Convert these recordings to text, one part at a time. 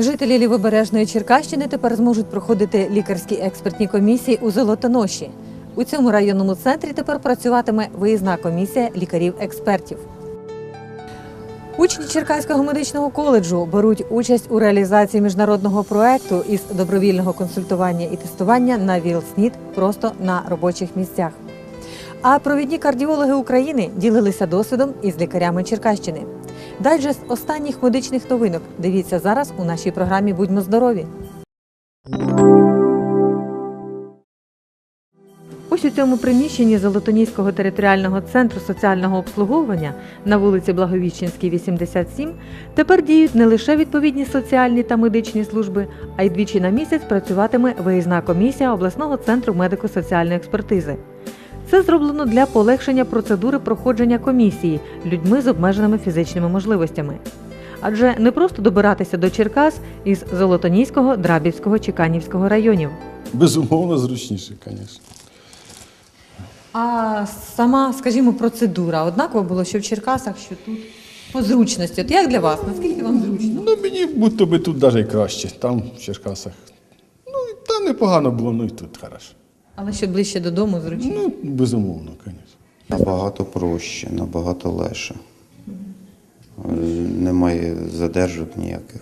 Жителі Лівобережної Черкащини тепер зможуть проходити лікарські експертні комісії у Золотоноші. У цьому районному центрі тепер працюватиме виїзна комісія лікарів-експертів. Учні Черкаського медичного коледжу беруть участь у реалізації міжнародного проекту із добровільного консультування і тестування на ВІЛ-СНІД просто на робочих місцях. А провідні кардіологи України ділилися досвідом із лікарями Черкащини. Дайджест останніх медичних новинок. Дивіться зараз у нашій програмі Будьмо здорові. Ось у цьому приміщенні Золотоніського територіального центру соціального обслуговування на вулиці Благовіщенській, 87, тепер діють не лише відповідні соціальні та медичні служби, а й двічі на місяць працюватиме виїзна комісія обласного центру медико-соціальної експертизи. Це зроблено для полегшення процедури проходження комісії людьми з обмеженими фізичними можливостями. Адже не просто добиратися до Черкас із Золотоніського, Драбівського чи Канівського районів. Безумовно, зручніше, звісно. А сама, скажімо, процедура однаково було, що в Черкасах, що тут по зручності. От як для вас? Наскільки вам зручно? Ну, мені будь-то би тут навіть краще, там, в Черкасах. Ну, там непогано було, ну і тут хорошо. Але що ближче додому зручно. Ну, безумовно, звісно. Набагато проще, набагато легше. Немає задержок ніяких.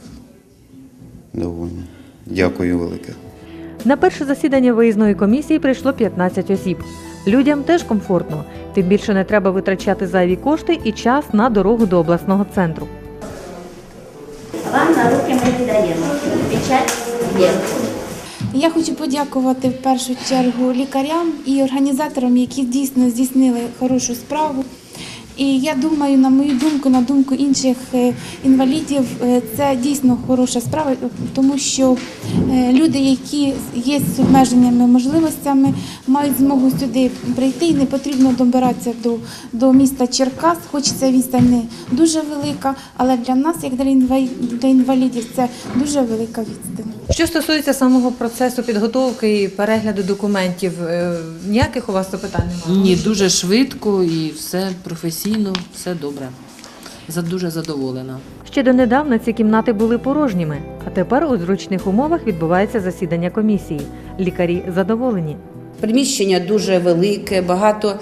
Довольно. Дякую велике. На перше засідання виїзної комісії прийшло 15 осіб. Людям теж комфортно, тим більше не треба витрачати зайві кошти і час на дорогу до обласного центру. Вам на руки ми віддаємо. Печать є. Я хочу подякувати в першу чергу лікарям і організаторам, які дійсно здійснили хорошу справу. І я думаю, на мою думку, на думку інших е, інвалідів, е, це дійсно хороша справа, тому що е, люди, які є з обмеженими можливостями, мають змогу сюди прийти і не потрібно добиратися до, до міста Черкас, хоч це відстань не дуже велика, але для нас, як для інвалідів, це дуже велика відстань. Що стосується самого процесу підготовки і перегляду документів, е, ніяких у вас запитань немає? Ні, дуже швидко і все професійно, все добре. Дуже задоволена. Ще донедавна ці кімнати були порожніми, а тепер у зручних умовах відбувається засідання комісії. Лікарі задоволені. Приміщення дуже велике, багато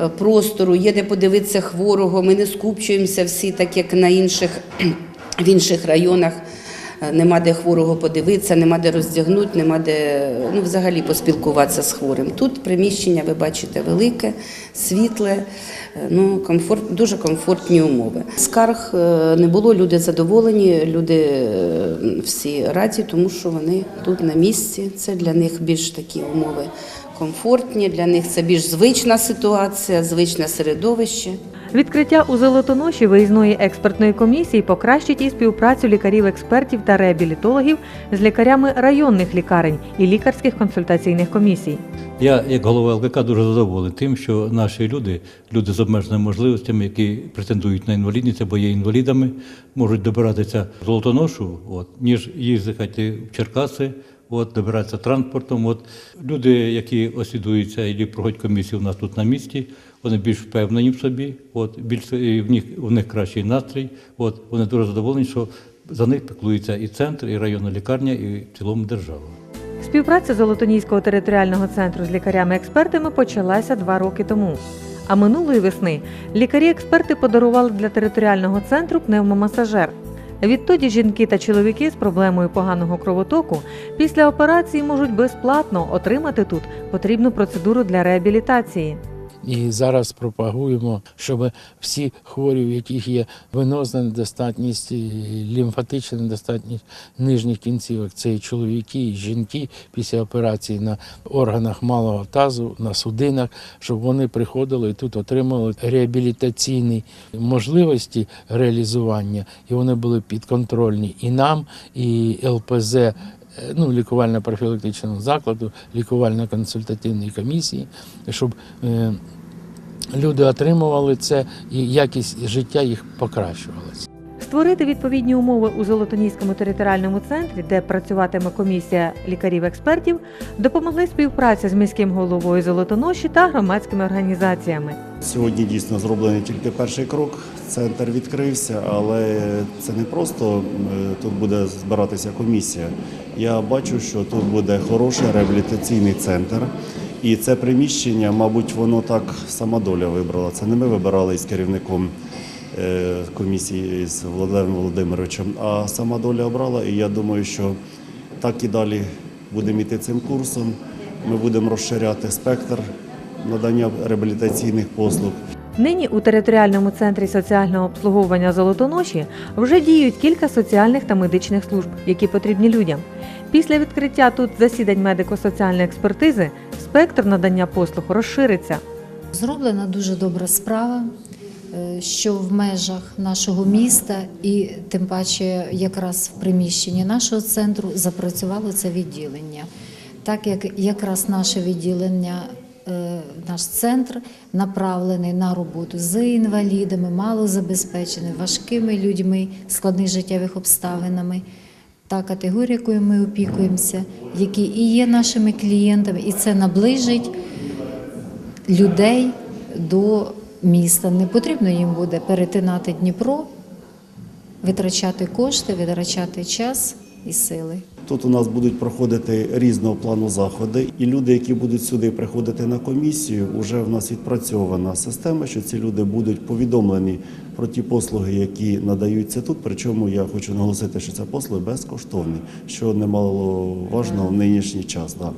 е, простору, є де подивитися хворого. Ми не скупчуємося всі, так як на інших, в інших районах. Е, Нема де хворого подивитися, нема де роздягнути, нема де ну, взагалі поспілкуватися з хворим. Тут приміщення, ви бачите, велике, світле, е, ну, комфорт, дуже комфортні умови. Скарг е, не було, люди задоволені, люди всі раді, тому що вони тут на місці. Це для них більш такі умови комфортні, для них це більш звична ситуація, звичне середовище. Відкриття у Золотоноші виїзної експертної комісії покращить і співпрацю лікарів-експертів та реабілітологів з лікарями районних лікарень і лікарських консультаційних комісій. Я, як голова ЛКК, дуже задоволений тим, що наші люди, люди з обмеженими можливостями, які претендують на інвалідність або є інвалідами, можуть добиратися в Золотоношу, от, ніж їздити в Черкаси, от, добиратися транспортом. От. Люди, які освідуються і проходять комісію у нас тут на місці, вони більш впевнені в собі, от, більш в них, в них кращий настрій. От, вони дуже задоволені, що за них піклується і центр, і районна лікарня, і в цілому держава. Співпраця Золотоніського територіального центру з лікарями-експертами почалася два роки тому. А минулої весни лікарі-експерти подарували для територіального центру пневмомасажер. Відтоді жінки та чоловіки з проблемою поганого кровотоку після операції можуть безплатно отримати тут потрібну процедуру для реабілітації. І зараз пропагуємо, щоб всі хворі, у яких є венозна недостатність, лімфатична недостатність нижніх кінцівок, це і чоловіки, і жінки після операції на органах малого тазу, на судинах, щоб вони приходили і тут отримали реабілітаційні можливості реалізування, і вони були підконтрольні і нам, і ЛПЗ е, ну, лікувально-профілактичного закладу, лікувально-консультативної комісії, щоб е, люди отримували це і якість життя їх покращувалася. Створити відповідні умови у Золотоніському територіальному центрі, де працюватиме комісія лікарів-експертів, допомогли співпраця з міським головою Золотоноші та громадськими організаціями. Сьогодні дійсно зроблений тільки перший крок. Центр відкрився, але це не просто тут буде збиратися комісія. Я бачу, що тут буде хороший реабілітаційний центр. І це приміщення, мабуть, воно так сама доля вибрала. Це не ми вибирали із керівником е, комісії з Володимиром Володимировичем, а сама доля обрала. І я думаю, що так і далі будемо йти цим курсом. Ми будемо розширяти спектр надання реабілітаційних послуг. Нині у територіальному центрі соціального обслуговування Золотоноші вже діють кілька соціальних та медичних служб, які потрібні людям. Після відкриття тут засідань медико-соціальної експертизи спектр надання послуг розшириться. Зроблена дуже добра справа, е, що в межах нашого міста і тим паче якраз в приміщенні нашого центру запрацювало це відділення. Так як якраз наше відділення, е, наш центр направлений на роботу з інвалідами, малозабезпеченими, важкими людьми, складних життєвих обставинами. Та категорія, якою ми опікуємося, які і є нашими клієнтами, і це наближить людей до міста. Не потрібно їм буде перетинати Дніпро, витрачати кошти, витрачати час і сили. Тут у нас будуть проходити різного плану заходи, і люди, які будуть сюди приходити на комісію, вже в нас відпрацьована система, що ці люди будуть повідомлені про ті послуги, які надаються тут. Причому я хочу наголосити, що це послуги безкоштовні, що немало важливо в нинішній час. Да.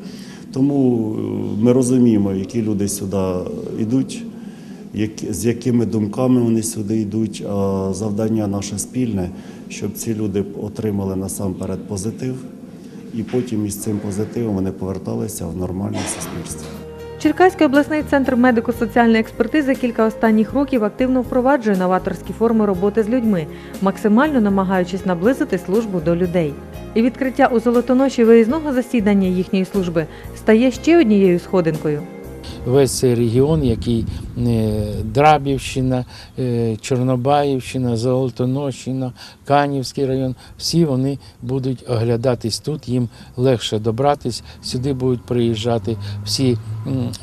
Тому е, ми розуміємо, які люди сюди йдуть. з якими думками вони сюди йдуть. А завдання наше спільне, щоб ці люди отримали насамперед позитив, і потім із цим позитивом вони поверталися в нормальне суспільство. Черкаський обласний центр медико-соціальної експертизи кілька останніх років активно впроваджує новаторські форми роботи з людьми, максимально намагаючись наблизити службу до людей. І відкриття у Золотоноші виїзного засідання їхньої служби стає ще однією сходинкою. Весь цей регіон, який е, Драбівщина, е, Чорнобаївщина, Золотонощина, Канівський район, всі вони будуть оглядатись тут, їм легше добратись. Сюди будуть приїжджати всі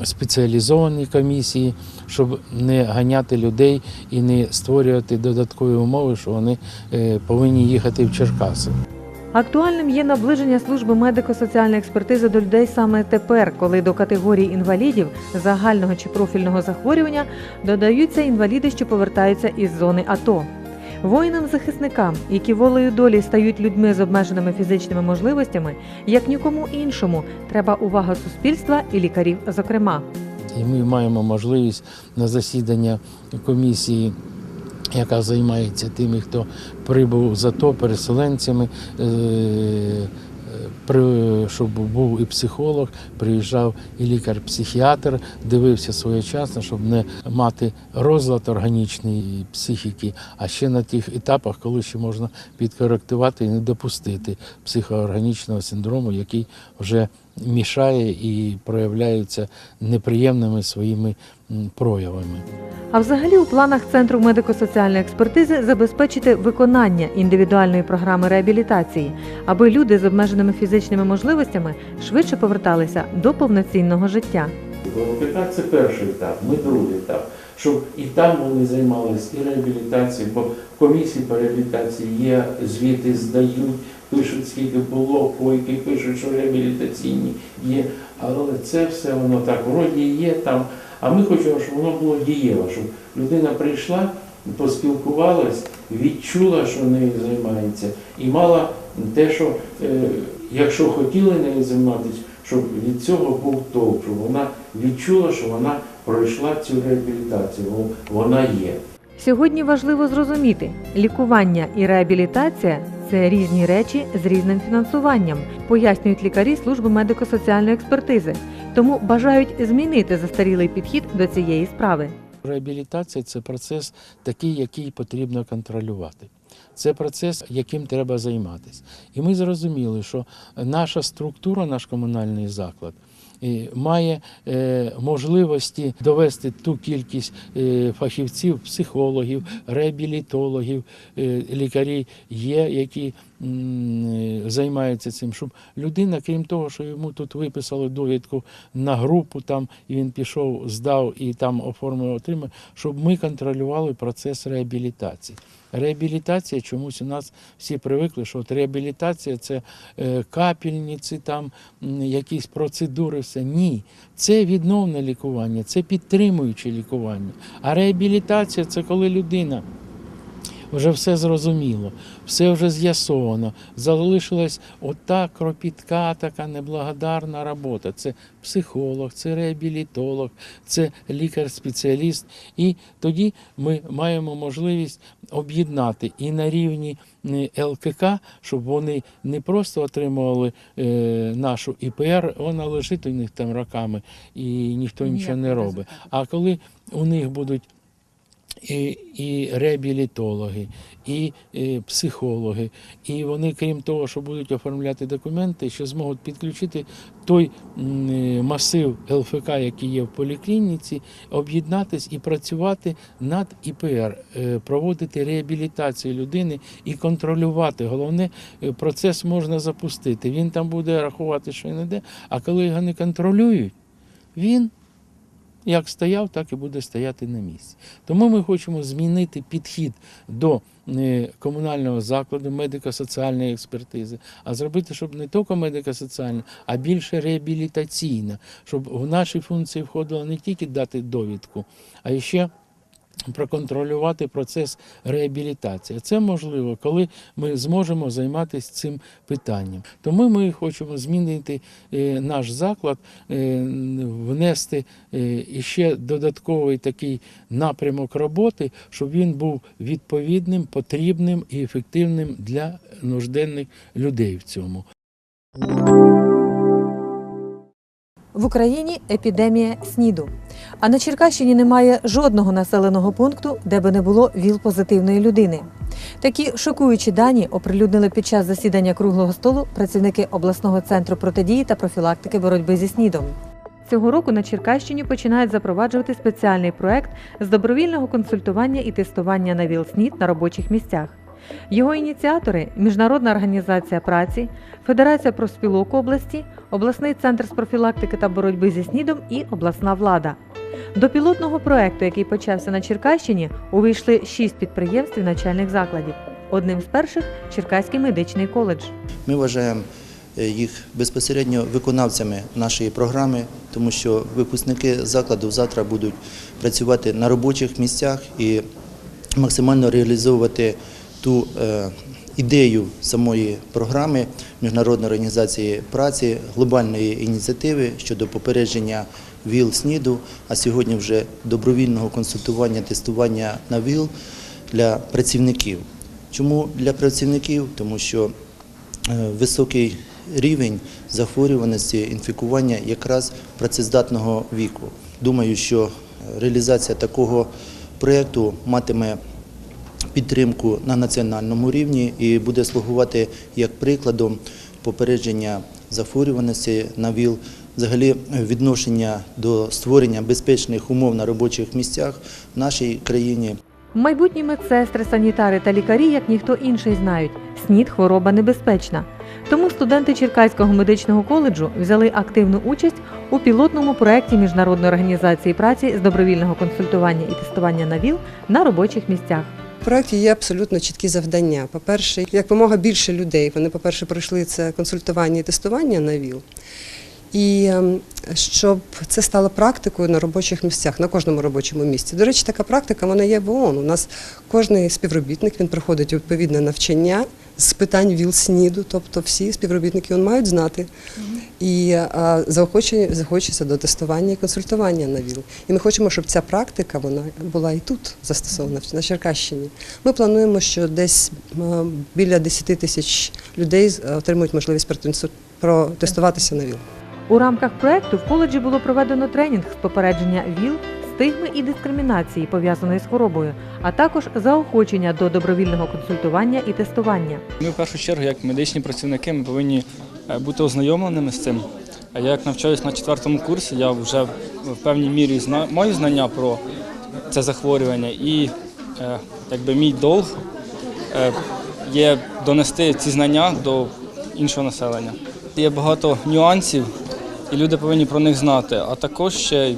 спеціалізовані комісії, щоб не ганяти людей і не створювати додаткові умови, що вони е, повинні їхати в Черкаси. Актуальним є наближення служби медико-соціальної експертизи до людей саме тепер, коли до категорії інвалідів загального чи профільного захворювання додаються інваліди, що повертаються із зони АТО. Воїнам-захисникам, які волею долі стають людьми з обмеженими фізичними можливостями, як нікому іншому, треба увага суспільства і лікарів, зокрема. І ми маємо можливість на засідання комісії, яка займається тими, хто прибув з АТО, переселенцями, е, щоб був і психолог, приїжджав і лікар-психіатр, дивився своєчасно, щоб не мати розлад органічний психіки, а ще на тих етапах, коли ще можна підкоректувати і не допустити психоорганічного синдрому, який вже мішає і проявляється неприємними своїми проявами. А взагалі у планах Центру медико-соціальної експертизи забезпечити виконання індивідуальної програми реабілітації, аби люди з обмеженими фізичними можливостями швидше поверталися до повноцінного життя. ВЛКК це перший етап, ми другий етап. Щоб і там вони займалися і реабілітацією, бо в комісії по реабілітації є звіти, здають, пишуть, скільки було, койки пишуть, що реабілітаційні є. Але це все воно так вроді є там. А ми хочемо, щоб воно було дієво, щоб людина прийшла, поспілкувалась, відчула, що нею займається, і мала те, що е, якщо хотіли нею займатися, щоб від цього був толк, щоб вона відчула, що вона пройшла цю реабілітацію, вона є. Сьогодні важливо зрозуміти, лікування і реабілітація це різні речі з різним фінансуванням, пояснюють лікарі служби медико-соціальної експертизи, тому бажають змінити застарілий підхід до цієї справи. Реабілітація це процес такий, який потрібно контролювати. Це процес, яким треба займатися. І ми зрозуміли, що наша структура, наш комунальний заклад, е, має е, можливості довести ту кількість е, фахівців, психологів, реабілітологів, е, лікарі є, які е, цим, щоб людина, крім того, що йому тут виписали довідку на групу, там і він пішов, здав і там оформив, отримав, щоб ми контролювали процес реабілітації. Реабілітація чомусь у нас всі привикли, що от реабілітація це е, капельниці, там якісь процедури, все. Ні, це відновне лікування, це підтримуюче лікування. А реабілітація це коли людина. Вже все зрозуміло, все вже з'ясовано. Залишилась ота кропітка, така неблагодарна робота. Це психолог, це реабілітолог, це лікар-спеціаліст. І тоді ми маємо можливість об'єднати і на рівні е, ЛКК, щоб вони не просто отримували е, нашу ІПР, вона лежить у них там роками і ніхто нічого не робить. А коли у них будуть і, і реабілітологи, і, е, психологи. І вони, крім того, що будуть оформляти документи, ще зможуть підключити той е, масив ЛФК, який є в поліклініці, об'єднатись і працювати над ІПР, е, проводити реабілітацію людини і контролювати. Головне, процес можна запустити. Він там буде рахувати, що він іде, а коли його не контролюють, він як стояв, так і буде стояти на місці. Тому ми хочемо змінити підхід до е, комунального закладу медико-соціальної експертизи, а зробити, щоб не тільки медико-соціальна, а більше реабілітаційна, щоб в наші функції входило не тільки дати довідку, а ще проконтролювати процес реабілітації. Це можливо, коли ми зможемо займатися цим питанням. Тому ми хочемо змінити е, наш заклад, е, внести е, іще додатковий такий напрямок роботи, щоб він був відповідним, потрібним і ефективним для нужденних людей в цьому. В Україні епідемія СНІДу. А на Черкащині немає жодного населеного пункту, де би не було ВІЛ-позитивної людини. Такі шокуючі дані оприлюднили під час засідання круглого столу працівники обласного центру протидії та профілактики боротьби зі СНІДом. Цього року на Черкащині починають запроваджувати спеціальний проект з добровільного консультування і тестування на ВІЛ-СНІД на робочих місцях. Його ініціатори Міжнародна організація праці, Федерація профспілок області, обласний центр з профілактики та боротьби зі СНІДом і обласна влада. До пілотного проекту, який почався на Черкащині, увійшли шість підприємств і навчальних закладів. Одним з перших Черкаський медичний коледж. Ми вважаємо е, їх безпосередньо виконавцями нашої програми, тому що випускники закладу завтра будуть працювати на робочих місцях і максимально реалізовувати ту е, ідею самої програми Міжнародної організації праці, глобальної ініціативи щодо попередження ВІЛ СНІДу, а сьогодні вже добровільного консультування, тестування на ВІЛ для працівників. Чому для працівників? Тому що е, високий рівень захворюваності, інфікування якраз працездатного віку. Думаю, що реалізація такого проєкту матиме підтримку на національному рівні і буде слугувати як прикладом попередження захворюваності на ВІЛ, взагалі відношення до створення безпечних умов на робочих місцях в нашій країні. Майбутні медсестри, санітари та лікарі, як ніхто інший, знають, СНІД – хвороба небезпечна. Тому студенти Черкаського медичного коледжу взяли активну участь у пілотному проєкті Міжнародної організації праці з добровільного консультування і тестування на ВІЛ на робочих місцях. В є абсолютно чіткі завдання. По-перше, якомога більше людей. Вони, по-перше, пройшли це консультування і тестування на ВІЛ. І ем, щоб це стало практикою на робочих місцях, на кожному робочому місці. До речі, така практика вона є в ООН. У нас кожен співробітник він проходить відповідне навчання з питань ВІЛ-СНІДу, тобто всі співробітники він мають знати. І захочеться до тестування і консультування на ВІЛ. І ми хочемо, щоб ця практика вона була і тут застосована, на Черкащині. Ми плануємо, що десь біля 10 тисяч людей отримують можливість протестуватися на ВІЛ. У рамках проекту в коледжі було проведено тренінг з попередження ВІЛ, стигми і дискримінації, пов'язаної з хворобою, а також заохочення до добровільного консультування і тестування. Ми в першу чергу, як медичні працівники, ми повинні бути ознайомленими з цим, А Я як навчаюсь на четвертому курсі, я вже в певній мірі зна- маю знання про це захворювання, і е, якби мій долг е, є донести ці знання до іншого населення. Є багато нюансів, і люди повинні про них знати, а також ще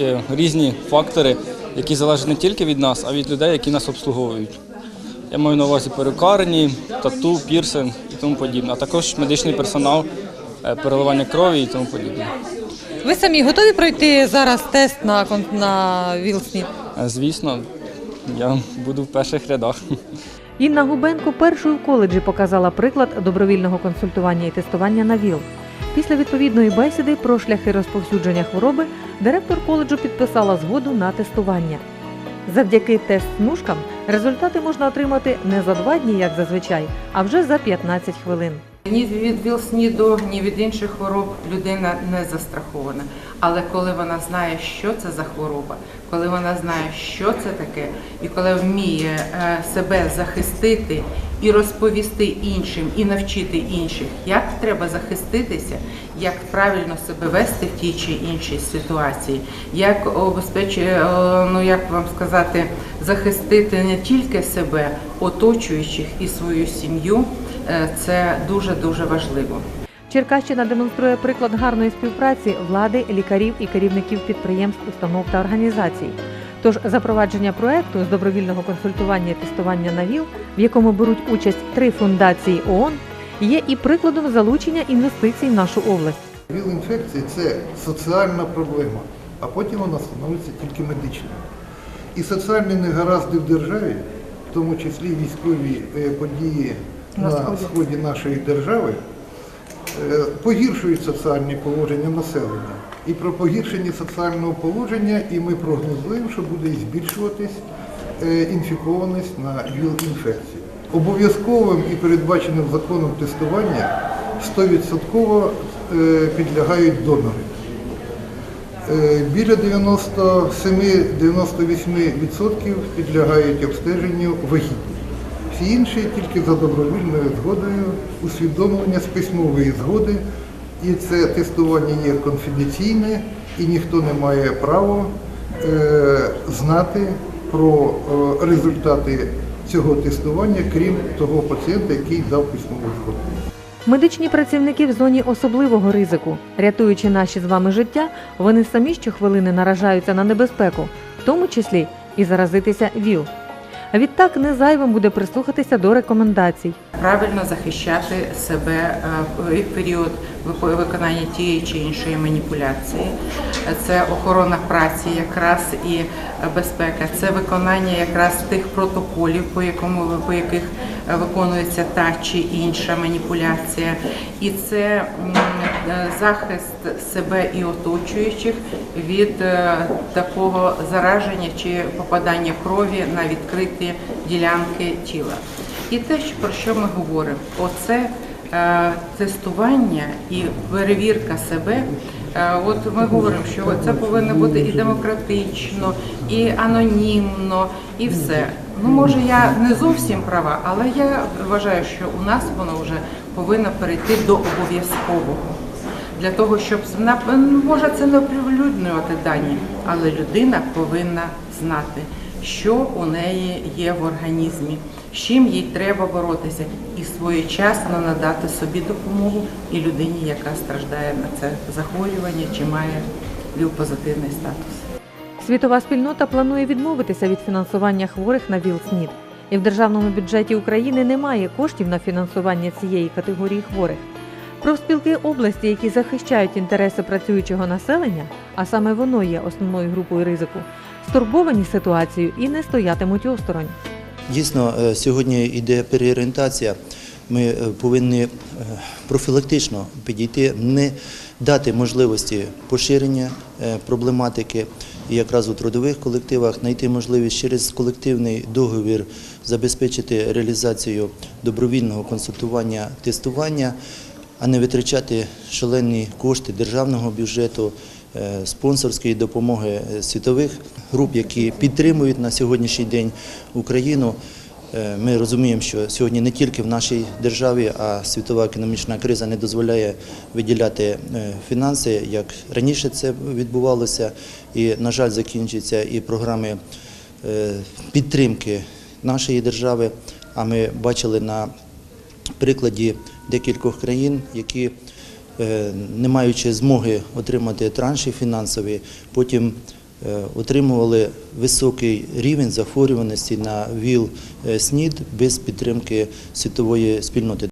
е, різні фактори, які залежать не тільки від нас, а від людей, які нас обслуговують. Я маю на увазі перукарні, тату, пірсинг і тому подібне, а також медичний персонал, е, переливання крові і тому подібне. Ви самі готові пройти зараз тест на, на ВІЛ-СНІД? Е, Звісно, я буду в перших рядах. Інна Губенко першою в коледжі показала приклад добровільного консультування і тестування на ВІЛ. Після відповідної бесіди про шляхи розповсюдження хвороби директор коледжу підписала згоду на тестування. Завдяки тест-смужкам результати можна отримати не за два дні, як зазвичай, а вже за 15 хвилин. Ні від ВІЛ-СНІДу, ні від інших хвороб людина не застрахована. Але коли вона знає, що це за хвороба, коли вона знає, що це таке, і коли вміє е, себе захистити і розповісти іншим, і навчити інших, як треба захиститися, як правильно себе вести в тій чи іншій ситуації, як обезпечити, ну як вам сказати, захистити не тільки себе, оточуючих і свою сім'ю. Е, Це дуже дуже важливо. Черкащина демонструє приклад гарної співпраці влади, лікарів і керівників підприємств, установ та організацій. Тож запровадження проекту з добровільного консультування і тестування на ВІЛ, в якому беруть участь три фундації ООН, є і прикладом залучення інвестицій в нашу область. ВІЛ-інфекція це соціальна проблема, а потім вона становиться тільки медичною. І соціальні негаразди в державі, в тому числі військові е, події На Сході. нашої держави, погіршують соціальні положення населення. І про погіршення соціального положення і ми прогнозуємо, що буде збільшуватись е, інфікованість на ВІЛ-інфекцію. Обов'язковим і передбаченим законом тестування 100% е, підлягають донори. Е, Біля 97-98% підлягають обстеженню вагітні. Всі інші тільки за добровільною згодою, усвідомлення з письмової згоди. І це тестування є конфіденційне, і ніхто не має права е, знати про е, результати цього тестування, крім того пацієнта, який дав письмову згоду. Медичні працівники в зоні особливого ризику, рятуючи наші з вами життя, вони самі щохвилини наражаються на небезпеку, в тому числі і заразитися ВІЛ. А відтак не зайвим буде прислухатися до рекомендацій. Правильно захищати себе е, в період виконання тієї чи іншої маніпуляції. Це охорона праці, якраз і безпека, це виконання якраз тих протоколів, по якому по яких виконується та чи інша маніпуляція, і це е, захист себе і оточуючих від е, такого зараження чи попадання крові на відкриті ділянки тіла. І те, про що ми говоримо, оце е, тестування і перевірка себе. Е, От ми говоримо, що це повинно бути і демократично, і анонімно, і все. Ну може я не зовсім права, але я вважаю, що у нас воно вже повинно перейти до обов'язкового. Для того, щоб може це не оприлюднювати дані, але людина повинна знати, що у неї є в організмі, з чим їй треба боротися, і своєчасно надати собі допомогу і людині, яка страждає на це захворювання чи має віл-позитивний статус. Світова спільнота планує відмовитися від фінансування хворих на ВІЛ-СНІД. І в державному бюджеті України немає коштів на фінансування цієї категорії хворих. Профспілки області, які захищають інтереси працюючого населення, а саме воно є основною групою ризику, стурбовані ситуацією і не стоятимуть осторонь. Дійсно, е, сьогодні йде переорієнтація. Ми е, повинні е, профілактично підійти, не дати можливості поширення проблематики і якраз у трудових колективах знайти можливість через колективний договір забезпечити реалізацію добровільного консультування тестування, а не витрачати шалені кошти державного бюджету, спонсорської допомоги е, світових груп, які підтримують на сьогоднішній день Україну. Е, Ми розуміємо, що сьогодні не тільки в нашій державі, а світова економічна криза не дозволяє виділяти е, фінанси, як раніше це відбувалося. І, на жаль, закінчуються і програми е, підтримки нашої держави. А ми бачили на прикладі декількох країн, які, е, не маючи змоги отримати транші фінансові, потім е, отримували високий рівень захворюваності на ВІЛ е, СНІД без підтримки світової спільноти.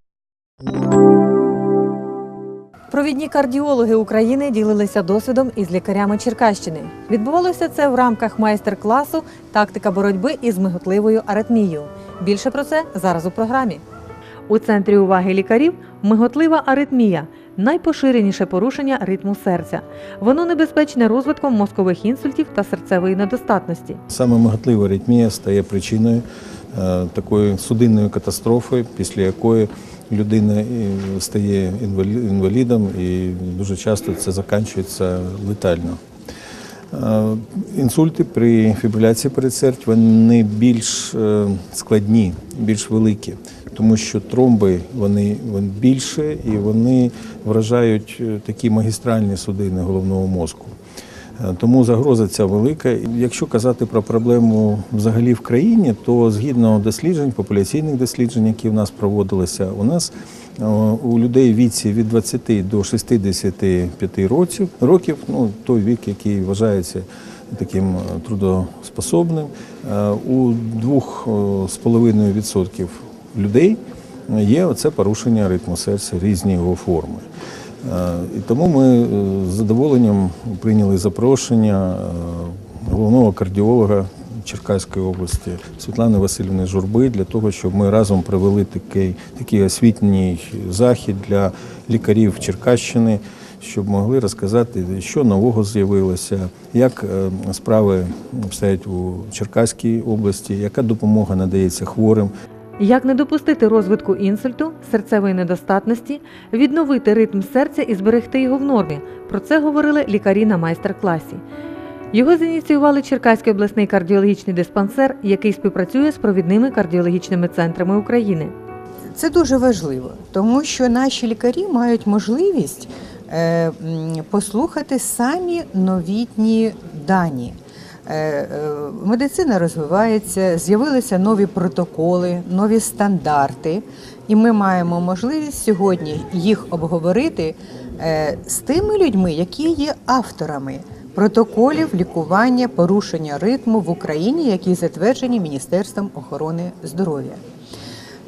Провідні кардіологи України ділилися досвідом із лікарями Черкащини. Відбувалося це в рамках майстер-класу Тактика боротьби із миготливою аритмією. Більше про це зараз у програмі. У центрі уваги лікарів миготлива аритмія найпоширеніше порушення ритму серця. Воно небезпечне розвитком мозкових інсультів та серцевої недостатності. Саме мигатлива аритмія стає причиною е, такої судинної катастрофи, після якої людина е, стає інвалідом і дуже часто це закінчується летально. Е, Інсульти при фібриляції передсердь вони більш складні, більш великі, тому що тромби вони, вони більше і вони вражають е, такі магістральні судини головного мозку. Е, Тому загроза ця велика. Якщо казати про проблему взагалі в країні, то згідно досліджень, популяційних досліджень, які в нас проводилися, у нас е, у людей віці від 20 до 65 років, років ну, той вік, який вважається таким трудоспособним, у 2,5% людей є оце порушення ритму серця, різні його форми. Е, І тому ми е, з задоволенням прийняли запрошення е, головного кардіолога Черкаської області Світлани Васильівни Журби для того, щоб ми разом провели такий, такий освітній захід для лікарів Черкащини, щоб могли розказати, що нового з'явилося, як е, справи обстоять у Черкаській області, яка допомога надається хворим. Як не допустити розвитку інсульту, серцевої недостатності, відновити ритм серця і зберегти його в нормі? Про це говорили лікарі на майстер-класі. Його зініціювали Черкаський обласний кардіологічний диспансер, який співпрацює з провідними кардіологічними центрами України. Це дуже важливо, тому що наші лікарі мають можливість е, послухати самі новітні дані. Е, е, Медицина розвивається, з'явилися нові протоколи, нові стандарти, і ми маємо можливість сьогодні їх обговорити е, з тими людьми, які є авторами протоколів лікування порушення ритму в Україні, які затверджені Міністерством охорони здоров'я.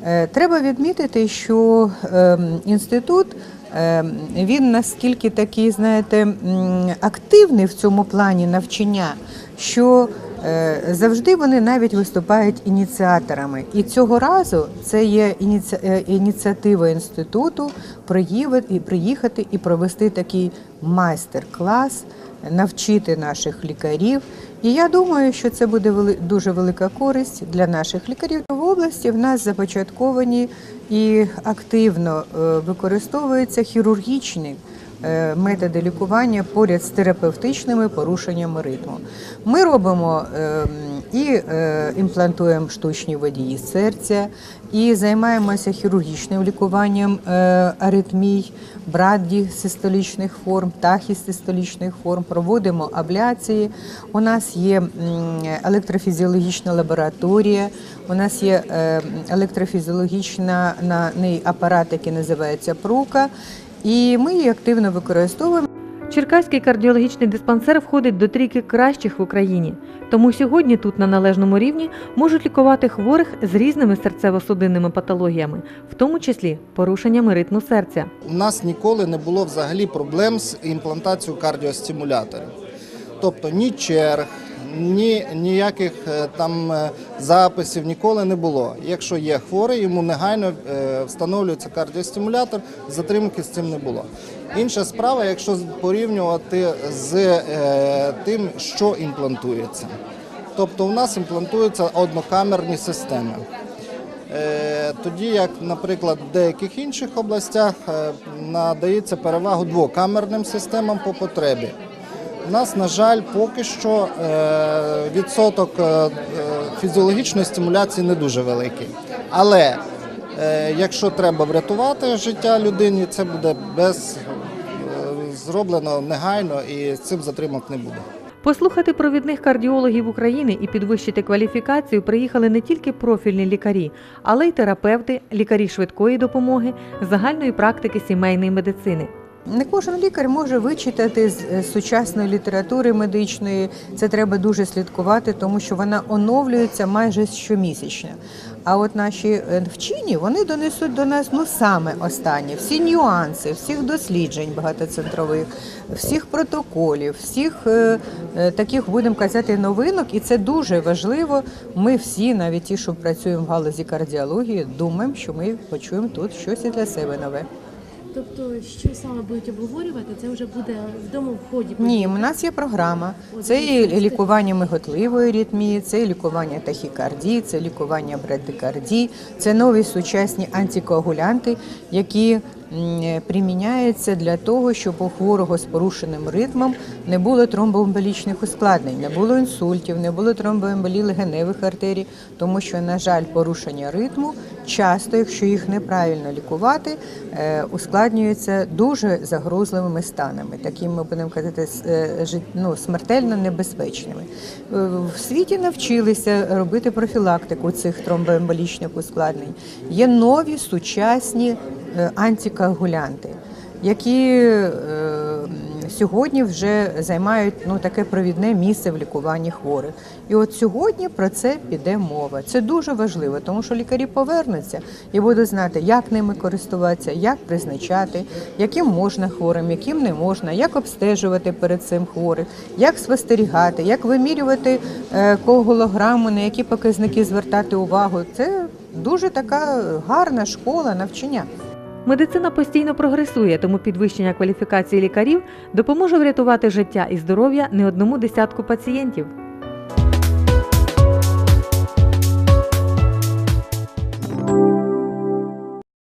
Е, Треба відмітити, що ем, інститут ем, він наскільки такий, знаєте, активний в цьому плані навчання, що е, завжди вони навіть виступають ініціаторами. І цього разу це є е, ініціатива інституту приїхати і провести такий майстер-клас, навчити наших лікарів. І я думаю, що це буде дуже велика користь для наших лікарів. В області в нас започатковані і активно е, використовуються хірургічні е, методи лікування поряд з терапевтичними порушеннями ритму. Ми робимо е, і е, імплантуємо штучні водії серця, і займаємося хірургічним лікуванням е, аритмій, брадісистолічних форм, тахісистолічних форм, проводимо абляції. У нас є електрофізіологічна лабораторія, у нас є е, електрофізіологічний апарат, який називається прука, і ми її активно використовуємо. Черкаський кардіологічний диспансер входить до трійки кращих в Україні. Тому сьогодні тут на належному рівні можуть лікувати хворих з різними серцево-судинними патологіями, в тому числі порушеннями ритму серця. У нас ніколи не було взагалі проблем з імплантацією кардіостимуляторів. Тобто ні черг, ні ніяких е, там е, записів ніколи не було. Якщо є хворий, йому негайно е, встановлюється кардіостимулятор, затримки з цим не було. Інша справа, якщо порівнювати з е, тим, що імплантується. Тобто у нас імплантуються однокамерні системи. Е, Тоді, як, наприклад, в деяких інших областях е, надається перевагу двокамерним системам по потребі. У нас, на жаль, поки що відсоток фізіологічної стимуляції не дуже великий. Але якщо треба врятувати життя людині, це буде без зроблено негайно і цим затримок не буде. Послухати провідних кардіологів України і підвищити кваліфікацію приїхали не тільки профільні лікарі, але й терапевти, лікарі швидкої допомоги, загальної практики сімейної медицини. Не кожен лікар може вичитати з е, сучасної літератури медичної. Це треба дуже слідкувати, тому що вона оновлюється майже щомісячно. А от наші е, вчені вони донесуть до нас ну саме останнє, всі нюанси, всіх досліджень багатоцентрових, всіх протоколів, всіх е, е, таких будемо казати новинок, і це дуже важливо. Ми всі, навіть ті, що працюємо в галузі кардіології, думаємо, що ми почуємо тут щось і для себе нове. Тобто, що саме будуть обговорювати, це вже буде вдома в ході. Ні, у нас є програма. Це і лікування миготливої рітмії, це і лікування тахікардії, це лікування брадикардії, це нові сучасні антикоагулянти, які м, приміняються для того, щоб у хворого з порушеним ритмом не було тромбоемболічних ускладнень, не було інсультів, не було тромбоемболії легеневих артерій, тому що, на жаль, порушення ритму часто, якщо їх неправильно лікувати, е, ускладнюються дуже загрозливими станами, такими будемо казати, е, ну, смертельно небезпечними. Е, В світі навчилися робити профілактику цих тромбоемболічних ускладнень. Є нові сучасні антикоагулянти, які е, сьогодні вже займають ну, таке провідне місце в лікуванні хворих. І от сьогодні про це піде мова. Це дуже важливо, тому що лікарі повернуться і будуть знати, як ними користуватися, як призначати, яким можна хворим, яким не можна, як обстежувати перед цим хворих, як спостерігати, як вимірювати е, коагулограму, на які показники звертати увагу. Це дуже така гарна школа навчання. Медицина постійно прогресує, тому підвищення кваліфікації лікарів допоможе врятувати життя і здоров'я не одному десятку пацієнтів.